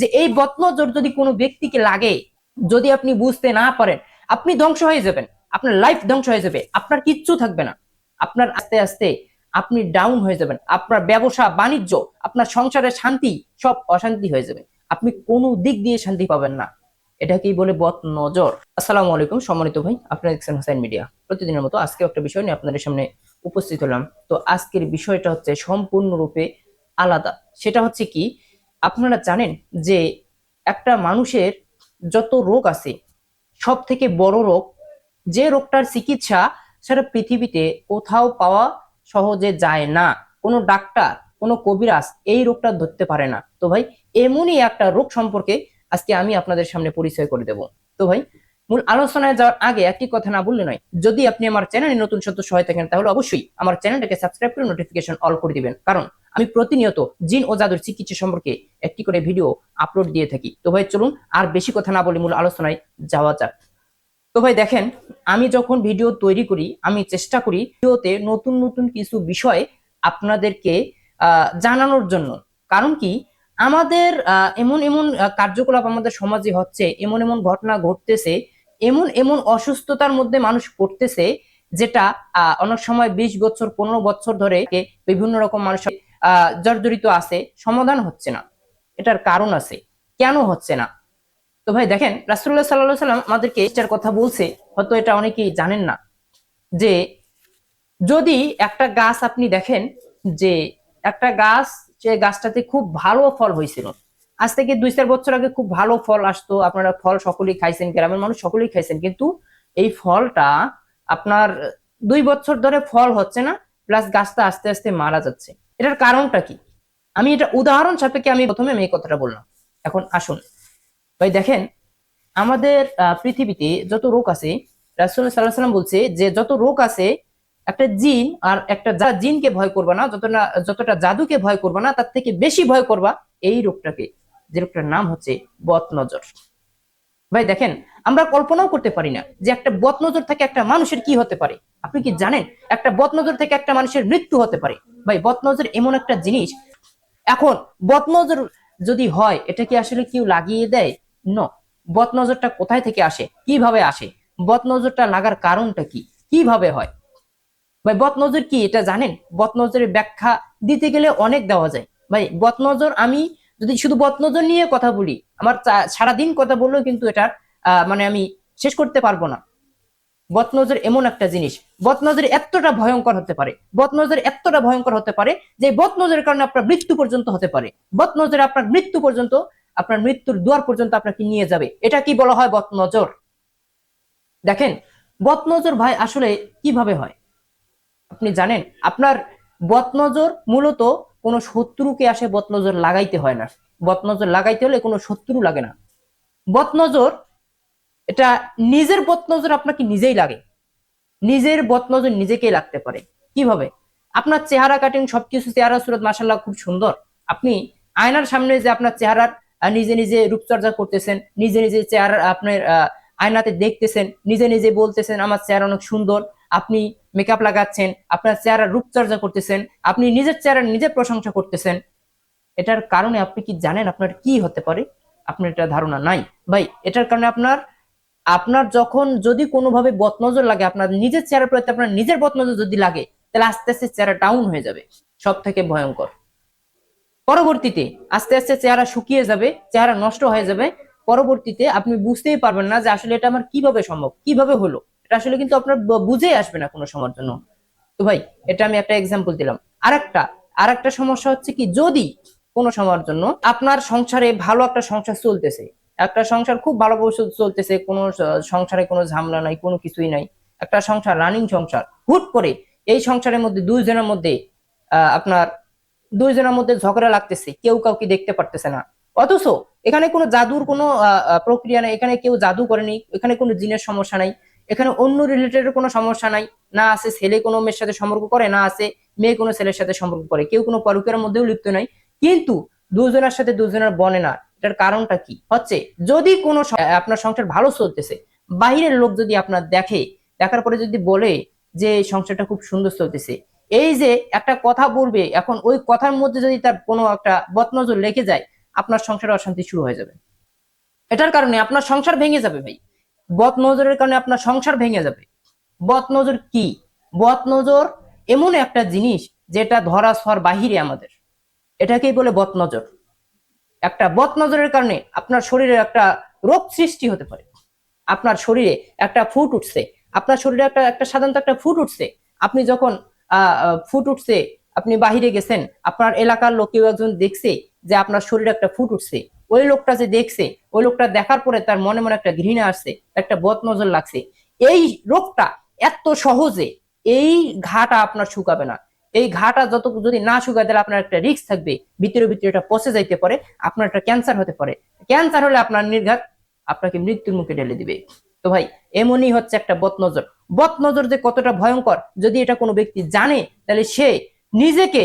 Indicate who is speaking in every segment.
Speaker 1: যে এই বদনজর যদি কোনো ব্যক্তিকে লাগে, যদি আপনি বুঝতে না পারেন, আপনি ধ্বংস হয়ে যাবেন। আপনার লাইফ ধ্বংস হয়ে যাবে। আপনার কিচ্ছু থাকবে না। আপনার আস্তে আস্তে আপনি ডাউন হয়ে যাবেন। আপনার ব্যবসা, বাণিজ্য, আপনার সংসারের শান্তি, সব অশান্তি হয়ে যাবে। আপনি কোনো দিক দিয়ে শান্তি পাবেন না। এটাকেই বলে বদ নজর আসসালামু আলাইকুম, সম্মানিত ভাই। আপনারা দেখছেন হোসেন মিডিয়া। প্রতিদিনের মতো আজকে একটা বিষয় নিয়ে আপনাদের সামনে উপস্থিত হলাম। তো আজকের বিষয়টা হচ্ছে সম্পূর্ণরূপে আলাদা। সেটা হচ্ছে কি? আপনারা জানেন যে একটা মানুষের যত রোগ আছে সব থেকে বড় রোগ, যে রোগটার চিকিৎসা সেটা পৃথিবীতে কোথাও পাওয়া সহজে যায় না। কোনো ডাক্তার, কোনো কবিরাজ এই রোগটা ধরতে পারে না। তো ভাই, এমনই একটা রোগ সম্পর্কে আজকে আমি আপনাদের সামনে পরিচয় করে দেব। তো ভাই, মূল আলোচনায় যাওয়ার আগে একটি কথা না বললে নয়, যদি আপনি আমার চ্যানেলে নতুন সদস্য হয়ে থাকেন, তাহলে অবশ্যই আমার চ্যানেলটাকে সাবস্ক্রাইব করে নোটিফিকেশন অল করে দিবেন। কারণ আমি প্রতিনিয়ত জিন ও জাদুর চিকিৎসা সম্পর্কে একটি করে ভিডিও আপলোড দিয়ে থাকি। তো ভাই, চলুন আর বেশি কথা না বলে মূল আলোচনায় যাওয়া যাক। তো ভাই, দেখেন, আমি যখন ভিডিও তৈরি করি, আমি চেষ্টা করি ভিডিওতে নতুন নতুন কিছু বিষয় আপনাদেরকে জানানোর জন্য। কারণ কি? আমাদের এমন এমন কার্যকলাপ আমাদের সমাজে হচ্ছে, এমন এমন ঘটনা ঘটতেছে, এমন এমন অসুস্থতার মধ্যে মানুষ পড়তেছে, যেটা অনেক সময় বিশ বছর, পনেরো বছর ধরে বিভিন্ন রকম মানুষ জর্জরিত আছে, সমাধান হচ্ছে না। এটার কারণ আছে। কেন হচ্ছে না? তো ভাই দেখেন রাসুল্লাহ সাল্লাহ সাল্লাম আমাদেরকে এটার কথা বলছে, হয়তো এটা অনেকেই জানেন না, যে যদি একটা গাছ আপনি দেখেন যে একটা গাছ, সে গাছটাতে খুব ভালো ফল হয়েছিল। আজ থেকে দুই চার বছর আগে খুব ভালো ফল আসতো, আপনারা ফল সকলেই খাইছেন, গ্রামের মানুষ সকলেই খাইছেন, কিন্তু এই ফলটা আপনার দুই বছর ধরে ফল হচ্ছে না প্লাস গাছটা আস্তে আস্তে মারা যাচ্ছে। এটার কারণটা কি? আমি এটা উদাহরণ সাপেক্ষে আমি প্রথমে আমি এই কথাটা বললাম। এখন আসুন। ভাই, দেখেন, আমাদের পৃথিবীতে যত রোগ আছে, রাসুল সাল্লাহ সাল্লাম বলছে যে যত রোগ আছে, একটা জিন আর একটা যা জিনকে ভয় করবা না, যতটা যতটা জাদুকে ভয় করবা না, তার থেকে বেশি ভয় করবা এই রোগটাকে। যে রোগটার নাম হচ্ছে বদ নজর ভাই, দেখেন, আমরা কল্পনাও করতে পারি না যে একটা বদ নজর থেকে একটা মানুষের কি হতে পারে। আপনি কি জানেন? একটা বদ নজর থেকে একটা মানুষের মৃত্যু হতে পারে। ভাই বদ নজর এমন একটা জিনিস এখন বদ নজর যদি হয়, এটা কি আসলে কেউ লাগিয়ে দেয়? ন বদ নজরটা কোথায় থেকে আসে? কীভাবে আসে? বদ নজরটা লাগার কারণটা কি? কীভাবে হয়? ভাই বদ নজর কি এটা জানেন? বদ নজরের ব্যাখ্যা দিতে গেলে অনেক দেওয়া যায়। ভাই বদ নজর আমি যদি শুধু বদ নজর নিয়ে কথা বলি, আমার সারাদিন কথা বললেও কিন্তু এটার মানে আমি শেষ করতে পারব না। বদনজর এমন একটা জিনিস। বদনজর এতটা ভয়ঙ্কর হতে পারে। বদনজর এতটা ভয়ঙ্কর হতে পারে যে বদনজরের কারণে আপনার মৃত্যু পর্যন্ত হতে পারে। বদনজর আপনার মৃত্যু পর্যন্ত, আপনার মৃত্যুর দুয়ার পর্যন্ত আপনাকে নিয়ে যাবে। এটা কি বলা হয় বদনজর? দেখেন, বদনজর ভাই আসলে কীভাবে হয়? আপনি জানেন, আপনার বদনজর মূলত কোনো শত্রুকে আসে বদনজর লাগাইতে হয় না। বদনজর লাগাইতে হলে কোনো শত্রু লাগে না। বদনজর এটা নিজের বদনজর আপনাকে নিজেই লাগে। নিজের বদনজর নিজেকেই লাগতে পারে। কীভাবে? আপনার চেহারা কাটিং সবকিছু চেহারা সুরত মাসাল্লাহ খুব সুন্দর। আপনি আয়নার সামনে যে আপনার চেহারার নিজে নিজে রূপচর্চা করতেছেন, নিজে নিজে চেহারা, আপনার আয়নাতে দেখতেছেন, নিজে নিজে বলতেছেন, আমার চেহারা অনেক সুন্দর, আপনি মেকআপ লাগাচ্ছেন, আপনার চেহারার রূপচর্চা করতেছেন, আপনি নিজের চেহারার নিজে প্রশংসা করতেছেন। এটার কারণে আপনি কি জানেন আপনার কি হতে পারে? আপনার এটা ধারণা নাই। ভাই, এটার কারণে আপনার আপনার যখন যদি কোনোভাবে বদনজর লাগে, আপনার নিজের চেহারার প্রতি আপনার নিজের বদনজর যদি লাগে, তাহলে আস্তে আস্তে চেহারা ডাউন হয়ে যাবে। সব থেকে ভয়ঙ্কর। পরবর্তীতে আস্তে আস্তে চেহারা শুকিয়ে যাবে, চেহারা নষ্ট হয়ে যাবে। পরবর্তীতে আপনি বুঝতেই পারবেন না যে আসলে এটা আমার কীভাবে সম্ভব, কীভাবে হলো। এটা আসলে কিন্তু আপনার বুঝেই আসবে না কোনো সময়ের জন্য। তো ভাই, এটা আমি একটা এক্সাম্পল দিলাম। আরেকটা আরেকটা সমস্যা হচ্ছে কি, যদি কোনো সময়ের জন্য আপনার সংসারে ভালো একটা সংসার চলতেছে একটা সংসার খুব ভালো চল- চলতেছে, কোনো সংসারে কোনো ঝামেলা নাই, কোনো কিছুই নাই। একটা সংসার, রানিং সংসার, হুট করে এই সংসারের মধ্যে দুইজনের মধ্যে আপনার দুইজনের মধ্যে ঝগড়া লাগতেছে, কেউ কাউকে দেখতে পারতেছে না। অথচ এখানে কোনো জাদুর কোনো প্রক্রিয়া নেই, এখানে কেউ জাদু করেনি এখানে কোনো জিনের সমস্যা নাই, এখানে অন্য রিলেটেড কোনো সমস্যা নাই, না আছে ছেলে কোনো মেয়ের সাথে সম্পর্ক করে, না আছে মেয়ে কোনো ছেলের সাথে সম্পর্ক করে, কেউ কোনো পরকের মধ্যেও লিপ্ত নাই। কিন্তু দুজনের সাথে দুজনের বনে না এটার কারণটা কি? হচ্ছে যদি কোনো আপনার সংসার ভালো চলতেছে, বাহিরের লোক যদি আপনার দেখে, দেখার পরে যদি বলে যে সংসারটা খুব সুন্দর চলতেছে, এই যে একটা কথা বলবে, এখন ওই কথার মধ্যে যদি তার কোনো একটা বদনজর লেগে যায়, আপনার সংসারে অশান্তি শুরু হয়ে যাবে। এটার কারণে আপনার সংসার ভেঙে যাবে ভাই। বদ নজরের কারণে আপনার সংসার ভেঙে যাবে। বদ নজর কি? বদ নজর এমন একটা জিনিস যেটা ধরা সর বাহিরে আমাদের। এটাকেই বলে বদ নজর একটা বদ নজরের কারণে আপনার শরীরে একটা রোগ সৃষ্টি হতে পারে। আপনার শরীরে একটা ফুট উঠছে, আপনার শরীরে একটা একটা সাধারণত একটা ফুট উঠছে। আপনি যখন ফুট উঠছে, আপনি বাহিরে গেছেন, আপনার এলাকার লোক কেউ একজন দেখছে যে আপনার শরীরে একটা ফুট উঠছে। ওই লোকটা যে দেখছে, ওই লোকটা দেখার পরে তার মনে মনে একটা ঘৃণা আসছে, একটা বদ নজর লাগছে। এই রোগটা এত সহজে, এই ঘাটা আপনার শুকাবে না। এই ঘাটা যত যদি না শুকায়, তাহলে আপনার একটা রিস্ক থাকবে। ভিতরে ভিতরে এটা পচে যাইতে পারে, আপনার একটা ক্যান্সার হতে পারে। ক্যান্সার হলে আপনার নির্ঘাত আপনাকে মৃত্যুর মুখে ঢেলে দিবে। তো ভাই, এমনই হচ্ছে একটা বদনজর। বদনজর যে কতটা ভয়ঙ্কর, যদি এটা কোনো ব্যক্তি জানে, তাহলে সে নিজেকে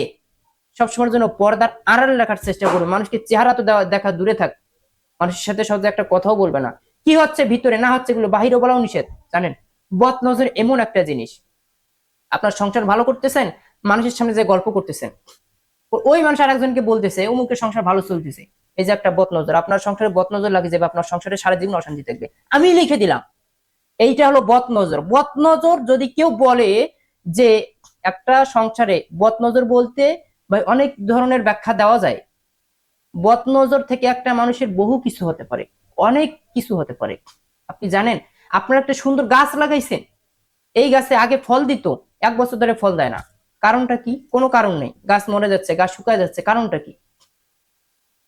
Speaker 1: সবসময়ের জন্য পর্দার আড়ালে রাখার চেষ্টা করবে। মানুষকে চেহারা তো দেখা দূরে থাক। মানুষের সাথে সহজে একটা কথাও বলবে না। কি হচ্ছে ভিতরে, না হচ্ছে এগুলো বাহিরে বলাও নিষেধ। জানেন, বদনজর এমন একটা জিনিস। আপনার সংসার ভালো করতেছেন মানুষের সামনে যে গল্প করতেছেন ও- ওই মানুষ আরেকজনকে বলতেছে, অমুকের সংসার ভালো চলতেছে। এই যে একটা বদনজর, আপনার সংসারে বদনজর লাগে যাবে, আপনার সংসারে সারা জীবন অশান্তি থাকবে। আমি লিখে দিলাম। এইটা হলো বদনজর। বদনজর যদি কেউ বলে যে একটা সংসারে বদনজর বলতে ভাই অনেক ধরনের ব্যাখ্যা দেওয়া যায়, বদনজর থেকে একটা মানুষের বহু কিছু হতে পারে, অনেক কিছু হতে পারে। আপনি জানেন, আপনার একটা সুন্দর গাছ লাগাইছেন, এই গাছে আগে ফল দিত, এক বছর ধরে ফল দেয় না। কারণটা কি? কোনো কারণ নেই। গাছ মরে যাচ্ছে, গাছ শুকায় যাচ্ছে, কারণটা কি?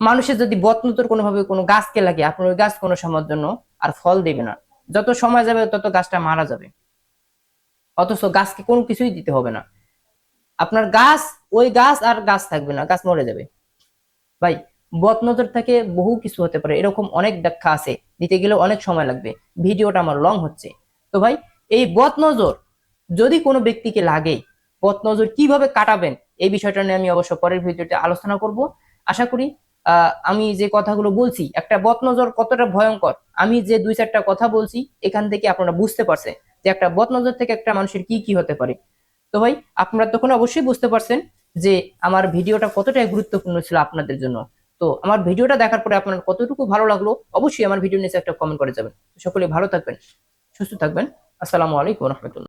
Speaker 1: মানুষের যদি বদনজর কোনোভাবে কোনো গাছকে লাগে, আপনার ওই গাছ কোনো সময়ের জন্য আর ফল দেবে না। যত সময় যাবে, তত গাছটা মারা যাবে। অথচ গাছকে কোনো কিছুই দিতে হবে না। আপনার গাছ, ওই গাছ আর গাছ থাকবে না, গাছ মরে যাবে। ভাই বদনজর থেকে বহু কিছু হতে পারে, এরকম অনেক ব্যাখ্যা আছে। দিতে গেলে অনেক সময় লাগবে। ভিডিওটা আমার লং হচ্ছে। তো ভাই, এই বদনজর যদি কোনো ব্যক্তিকে লাগে বদনজর কীভাবে কাটাবেন? এই বিষয়টা নিয়ে আমি অবশ্য পরের ভিডিওতে আলোচনা করব। আশা করি আমি যে কথাগুলো বলছি, একটা বদনজর কতটা ভয়ঙ্কর? আমি যে দুই চারটা কথা বলছি, এখান থেকে আপনারা বুঝতে পারছেন যে একটা বদনজর থেকে একটা মানুষের কি কি হতে পারে। তো ভাই, আপনারা তখন অবশ্যই বুঝতে পারছেন যে আমার ভিডিওটা কতটাই গুরুত্বপূর্ণ ছিল আপনাদের জন্য। তো আমার ভিডিওটা দেখার পরে আপনার কতটুকু ভালো লাগল, অবশ্যই আমার ভিডিও নিচে একটা কমেন্ট করে যাবেন। সকলে ভালো থাকবেন, সুস্থ থাকবেন। আসসালামু আলাইকুম রহমতুল্লাহ।